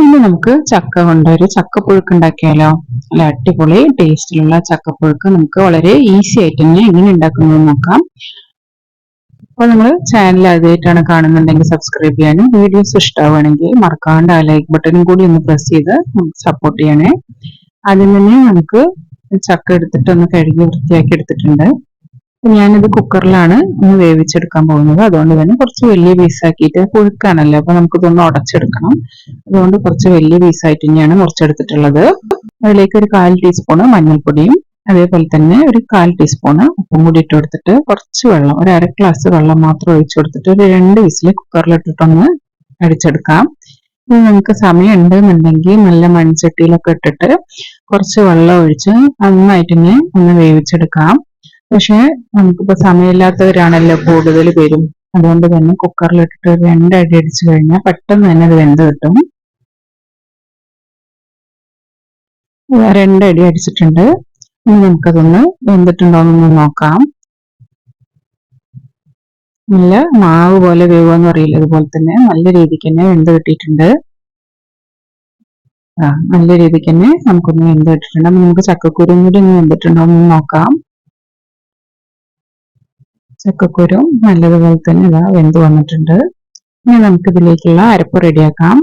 ഇനി നമുക്ക് ചക്ക കൊണ്ട് ഒരു ചക്കപ്പുഴുക്ക് ഉണ്ടാക്കിയാലോ? നല്ല അടിപൊളി ടേസ്റ്റിലുള്ള ചക്കപ്പുഴുക്ക് നമുക്ക് വളരെ ഈസി ആയിട്ട് തന്നെ എങ്ങനെ ഉണ്ടാക്കുന്നത് നോക്കാം. അപ്പോൾ നിങ്ങൾ ചാനൽ ആദ്യമായിട്ടാണ് കാണുന്നുണ്ടെങ്കിൽ സബ്സ്ക്രൈബ് ചെയ്യാനും വീഡിയോസ് ഇഷ്ടമാവുകയാണെങ്കിൽ മറക്കാണ്ട് ആ ലൈക്ക് ബട്ടണും കൂടി ഒന്ന് പ്രസ് ചെയ്ത് നമുക്ക് സപ്പോർട്ട് ചെയ്യണേ. ആദ്യം തന്നെ നമുക്ക് ചക്ക എടുത്തിട്ട് ഒന്ന് കഴുകി വൃത്തിയാക്കി എടുത്തിട്ടുണ്ട്. ഞാനിത് കുക്കറിലാണ് ഒന്ന് വേവിച്ചെടുക്കാൻ പോകുന്നത്. അതുകൊണ്ട് തന്നെ കുറച്ച് വലിയ പീസാക്കിയിട്ട് പുഴുക്കാണല്ലോ. അപ്പൊ നമുക്കിതൊന്ന് ഉടച്ചെടുക്കണം. അതുകൊണ്ട് കുറച്ച് വലിയ പീസായിട്ട് തന്നെയാണ് മുറിച്ചെടുത്തിട്ടുള്ളത്. അതിലേക്ക് ഒരു കാൽ ടീസ്പൂണ് മഞ്ഞൾപ്പൊടിയും അതേപോലെ തന്നെ ഒരു കാൽ ടീസ്പൂണ് ഉപ്പും കൂടി ഇട്ട് കൊടുത്തിട്ട് കുറച്ച് വെള്ളം ഒരു അര ഗ്ലാസ് വെള്ളം മാത്രം ഒഴിച്ചു കൊടുത്തിട്ട് ഒരു രണ്ട് വിസിൽ കുക്കറിലിട്ടിട്ടൊന്ന് അടിച്ചെടുക്കാം. ഇനി നമുക്ക് സമയം ഉണ്ടെന്നുണ്ടെങ്കിൽ നല്ല മൺചട്ടിയിലൊക്കെ ഇട്ടിട്ട് കുറച്ച് വെള്ളം ഒഴിച്ച് നന്നായിട്ട് ഒന്ന് വേവിച്ചെടുക്കാം. പക്ഷെ നമുക്കിപ്പോ സമയമില്ലാത്തവരാണല്ലോ കൂടുതൽ പേരും. അതുകൊണ്ട് തന്നെ കുക്കറിലിട്ടിട്ട് രണ്ടടി അടിച്ചു കഴിഞ്ഞാൽ പെട്ടെന്ന് തന്നെ അത് വെന്ത് കിട്ടും. രണ്ടടി അടിച്ചിട്ടുണ്ട്. ഇനി നമുക്കതൊന്ന് വെന്തിട്ടുണ്ടോന്നൊന്ന് നോക്കാം. നല്ല മാവ് പോലെ വേവെന്ന് അറിയില്ല അതുപോലെ തന്നെ നല്ല രീതിക്ക് തന്നെ വെന്ത് കിട്ടിയിട്ടുണ്ട്. ആ നല്ല രീതിക്ക് തന്നെ നമുക്കൊന്ന് വെന്ത് കിട്ടിയിട്ടുണ്ട്. നമുക്ക് ചക്കക്കുരും കൂടി ഒന്ന് വെന്തിട്ടുണ്ടോ എന്ന് നോക്കാം. ചക്കക്കുരു നല്ലതുപോലെ തന്നെ ഇതാ വെന്ത് വന്നിട്ടുണ്ട്. ഇനി നമുക്ക് ഇതിലേക്കുള്ള അരപ്പ് റെഡിയാക്കാം.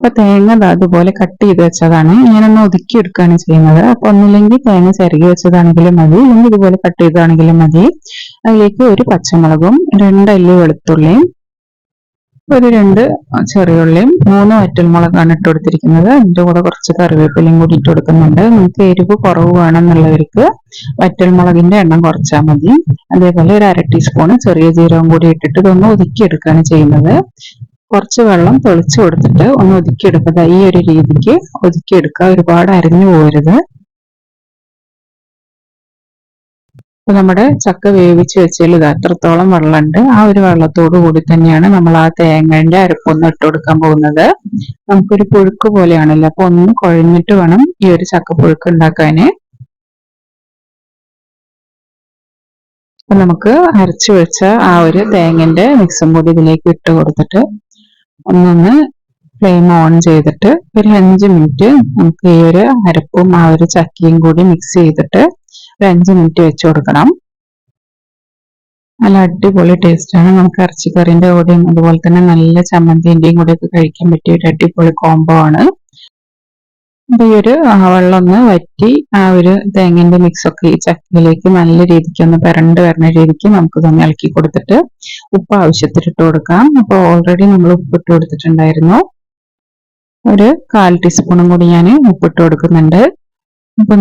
അപ്പൊ തേങ്ങ അതുപോലെ കട്ട് ചെയ്ത് വെച്ചതാണ്. ഇങ്ങനൊന്ന് ഒതുക്കി എടുക്കുകയാണ് ചെയ്യുന്നത്. അപ്പൊ ഒന്നില്ലെങ്കിൽ തേങ്ങ ചിരകി വെച്ചതാണെങ്കിലും മതി. ഇല്ലെങ്കിൽ ഇതുപോലെ കട്ട് ചെയ്തതാണെങ്കിലും മതി. അതിലേക്ക് ഒരു പച്ചമുളകും രണ്ടല്ലി വെളുത്തുള്ളിയും ഒരു രണ്ട് ചെറിയുള്ളിയും മൂന്ന് വറ്റൽമുളകാണ് ഇട്ട് കൊടുത്തിരിക്കുന്നത് അതിന്റെ കൂടെ കുറച്ച് കറിവേപ്പിലയും കൂടി ഇട്ട് കൊടുക്കുന്നുണ്ട്. നിങ്ങൾക്ക് എരിവ് കുറവ് വേണമെന്നുള്ളവർക്ക് വറ്റൽമുളകിന്റെ എണ്ണം കുറച്ചാൽ മതി. അതേപോലെ ഒരു അര ടീസ്പൂൺ ചെറിയ ജീരകം കൂടി ഇട്ടിട്ട് ഇതൊന്ന് ഒതുക്കിയെടുക്കുകയാണ് ചെയ്യുന്നത്. കുറച്ച് വെള്ളം തെളിച്ചു കൊടുത്തിട്ട് ഒന്ന് ഒതുക്കിയെടുക്കുക. ഈ ഒരു രീതിക്ക് ഒതുക്കിയെടുക്കുക. ഒരുപാട് അരിഞ്ഞു പോകരുത്. നമ്മുടെ ചക്ക വേവിച്ച് വെച്ചാൽ ഇത് അത്രത്തോളം വെള്ളമുണ്ട്. ആ ഒരു വെള്ളത്തോടു കൂടി തന്നെയാണ് നമ്മൾ ആ തേങ്ങന്റെ അരപ്പൊന്ന് ഇട്ട് കൊടുക്കാൻ പോകുന്നത്. നമുക്കൊരു പുഴുക്ക് പോലെയാണല്ലോ. അപ്പൊ ഒന്ന് കുഴഞ്ഞിട്ട് വേണം ഈ ഒരു ചക്ക പുഴുക്ക് ഉണ്ടാക്കാന്. അപ്പൊ നമുക്ക് അരച്ചു വെച്ച ആ ഒരു തേങ്ങന്റെ മിക്സും കൂടി ഇതിലേക്ക് ഇട്ട് കൊടുത്തിട്ട് ഒന്നൊന്ന് ഫ്ലെയിം ഓൺ ചെയ്തിട്ട് ഒരു അഞ്ച് മിനിറ്റ് നമുക്ക് ഈ ഒരു അരപ്പും ആ ഒരു ചക്കയും കൂടി മിക്സ് ചെയ്തിട്ട് ഒരു അഞ്ച് മിനിറ്റ് വെച്ച് കൊടുക്കണം. നല്ല അടിപൊളി ടേസ്റ്റാണ് നമുക്ക് ഇറച്ചിക്കറിന്റെ കൂടെയും അതുപോലെ തന്നെ നല്ല ചമ്മന്തിന്റെയും കൂടെ ഒക്കെ കഴിക്കാൻ പറ്റിയ ഒരു അടിപൊളി കോംബോ ആണ്. അപ്പൊ ഈ ഒരു വെള്ളം ഒന്ന് വറ്റി ആ ഒരു തേങ്ങന്റെ മിക്സ് ഒക്കെ ഈ ചക്കയിലേക്ക് നല്ല രീതിക്ക് ഒന്ന് പരണ്ട് വരുന്ന രീതിക്ക് നമുക്ക് തന്നെ ഇളക്കി കൊടുത്തിട്ട് ഉപ്പ് ആവശ്യത്തിന് ഇട്ട് കൊടുക്കാം. അപ്പൊ ഓൾറെഡി നമ്മൾ ഉപ്പ് ഇട്ട് കൊടുത്തിട്ടുണ്ടായിരുന്നു. ഒരു കാൽ ടീസ്പൂണും കൂടി ഞാൻ ഉപ്പിട്ട് കൊടുക്കുന്നുണ്ട്. അപ്പൊ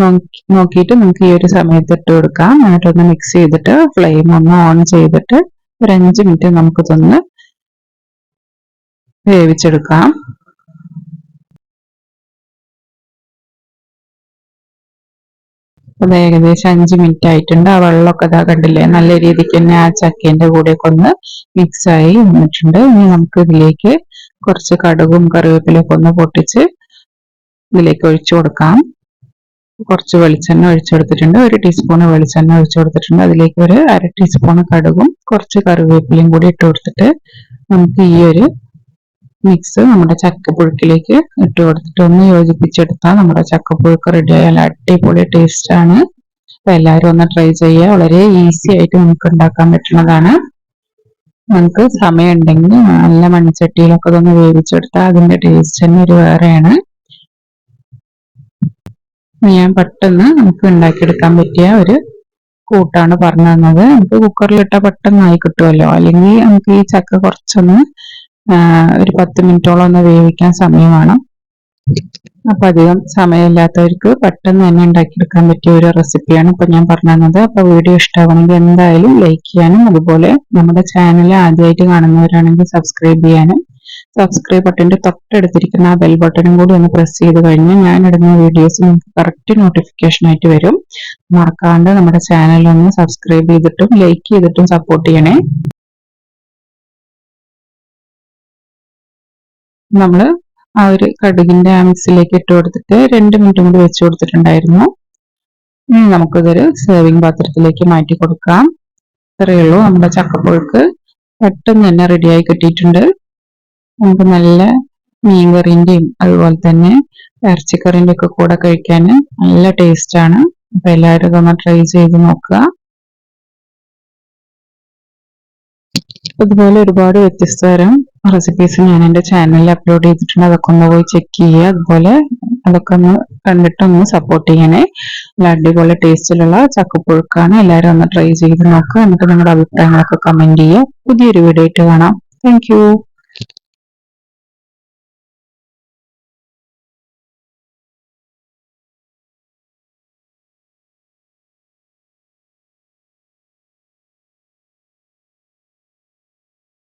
നോക്കിയിട്ട് നമുക്ക് ഈ ഒരു സമയത്ത് ഇട്ട് കൊടുക്കാം. എന്നിട്ടൊന്ന് മിക്സ് ചെയ്തിട്ട് ഫ്ലെയിം ഒന്ന് ഓൺ ചെയ്തിട്ട് ഒരു അഞ്ച് മിനിറ്റ് നമുക്ക് തന്ന് വേവിച്ചെടുക്കാം. അത് ഏകദേശം അഞ്ച് മിനിറ്റ് ആയിട്ടുണ്ട്. ആ വെള്ളമൊക്കെ ഇതാ കണ്ടില്ലേ? നല്ല രീതിക്ക് തന്നെ ആ ചക്കേന്റെ കൂടെ മിക്സ് ആയി വന്നിട്ടുണ്ട്. ഇനി നമുക്ക് ഇതിലേക്ക് കുറച്ച് കടുകും കറിവേപ്പിലൊക്കെ ഒന്ന് പൊട്ടിച്ച് ഇതിലേക്ക് ഒഴിച്ചു കൊടുക്കാം. കുറച്ച് വെളിച്ചെണ്ണ ഒഴിച്ചു കൊടുത്തിട്ടുണ്ട് ഒരു ടീസ്പൂൺ വെളിച്ചെണ്ണ ഒഴിച്ചു കൊടുത്തിട്ടുണ്ട് അതിലേക്ക് ഒരു അര ടീസ്പൂൺ കടുകും കുറച്ച് കറിവേപ്പിലയും കൂടി ഇട്ട് കൊടുത്തിട്ട് നമുക്ക് ഈ ഒരു മിക്സ് നമ്മുടെ ചക്കപ്പുഴുക്കിലേക്ക് ഇട്ട് കൊടുത്തിട്ട് ഒന്ന് യോജിപ്പിച്ചെടുത്താൽ നമ്മുടെ ചക്കപ്പുഴുക്ക് റെഡി ആയാൽ അടിപൊളി ടേസ്റ്റ് ആണ്. അപ്പൊ എല്ലാവരും ഒന്ന് ട്രൈ ചെയ്യുക. വളരെ ഈസി ആയിട്ട് നമുക്ക് ഉണ്ടാക്കാൻ പറ്റുന്നതാണ്. നമുക്ക് സമയം ഉണ്ടെങ്കിൽ നല്ല മൺചട്ടിയിലൊക്കെ ഇതൊന്ന് വേവിച്ചെടുത്താൽ അതിന്റെ ടേസ്റ്റ് തന്നെ ഒരു വേറെയാണ്. ഞാൻ പെട്ടെന്ന് നമുക്ക് ഉണ്ടാക്കിയെടുക്കാൻ പറ്റിയ ഒരു കൂട്ടാണ് പറഞ്ഞു തന്നത്. നമുക്ക് കുക്കറിലിട്ട പെട്ടെന്ന് ആയി കിട്ടുമല്ലോ. അല്ലെങ്കിൽ നമുക്ക് ഈ ചക്ക കുറച്ചൊന്ന് ഒരു പത്ത് മിനിറ്റോളം ഒന്ന് വേവിക്കാൻ സമയം വേണം. അപ്പൊ അധികം സമയമില്ലാത്തവർക്ക് പെട്ടെന്ന് തന്നെ ഉണ്ടാക്കിയെടുക്കാൻ പറ്റിയ ഒരു റെസിപ്പിയാണ് ഇപ്പൊ ഞാൻ പറഞ്ഞു തന്നത്. അപ്പൊ വീഡിയോ ഇഷ്ടമാണെങ്കിൽ എന്തായാലും ലൈക്ക് ചെയ്യാനും അതുപോലെ നമ്മുടെ ചാനൽ ആദ്യമായിട്ട് കാണുന്നവരാണെങ്കിൽ സബ്സ്ക്രൈബ് ചെയ്യാനും സബ്സ്ക്രൈബ് ബട്ടന്റെ തൊട്ടടുത്തിരിക്കുന്ന ആ ബെൽ ബട്ടണും കൂടി ഒന്ന് പ്രസ് ചെയ്ത് കഴിഞ്ഞാൽ ഞാൻ ഇടുന്ന വീഡിയോസ് നിങ്ങൾക്ക് കറക്റ്റ് നോട്ടിഫിക്കേഷൻ ആയിട്ട് വരും. മറക്കാണ്ട് നമ്മുടെ ചാനൽ ഒന്ന് സബ്സ്ക്രൈബ് ചെയ്തിട്ടും ലൈക്ക് ചെയ്തിട്ടും സപ്പോർട്ട് ചെയ്യണേ. നമ്മൾ ആ ഒരു കടുകിന്റെ ആ മിക്സിലേക്ക് ഇട്ട് കൊടുത്തിട്ട് രണ്ട് മിനിറ്റ് കൂടി വെച്ച് കൊടുത്തിട്ടുണ്ടായിരുന്നു. ഇനി നമുക്കിതൊരു സേവിങ് പാത്രത്തിലേക്ക് മാറ്റി കൊടുക്കാം. ഇത്രയേ ഉള്ളൂ നമ്മുടെ ചക്കപ്പുഴുക്ക് പെട്ടെന്ന് തന്നെ റെഡിയായി കിട്ടിയിട്ടുണ്ട്. നമുക്ക് നല്ല മീൻ കറിന്റെയും അതുപോലെ തന്നെ ഇറച്ചിക്കറിന്റെ ഒക്കെ കൂടെ കഴിക്കാൻ നല്ല ടേസ്റ്റ് ആണ് അപ്പൊ എല്ലാവരും ഇതൊന്ന് ട്രൈ ചെയ്ത് നോക്കുക. അതുപോലെ ഒരുപാട് വ്യത്യസ്ത തരം റെസിപ്പീസ് ഞാൻ എന്റെ ചാനലിൽ അപ്ലോഡ് ചെയ്തിട്ടുണ്ട്. അതൊക്കെ ഒന്ന് പോയി ചെക്ക് ചെയ്യുക. അതുപോലെ അതൊക്കെ ഒന്ന് കണ്ടിട്ടൊന്ന് സപ്പോർട്ട് ചെയ്യണേ. നല്ല അടിപൊളി ടേസ്റ്റിലുള്ള ചക്കപ്പുഴുക്കാണ്. എല്ലാവരും ഒന്ന് ട്രൈ ചെയ്ത് നോക്കുക. എന്നിട്ട് നിങ്ങളുടെ അഭിപ്രായങ്ങളൊക്കെ കമന്റ് ചെയ്യുക. പുതിയൊരു വീഡിയോ ആയിട്ട് കാണാം. താങ്ക്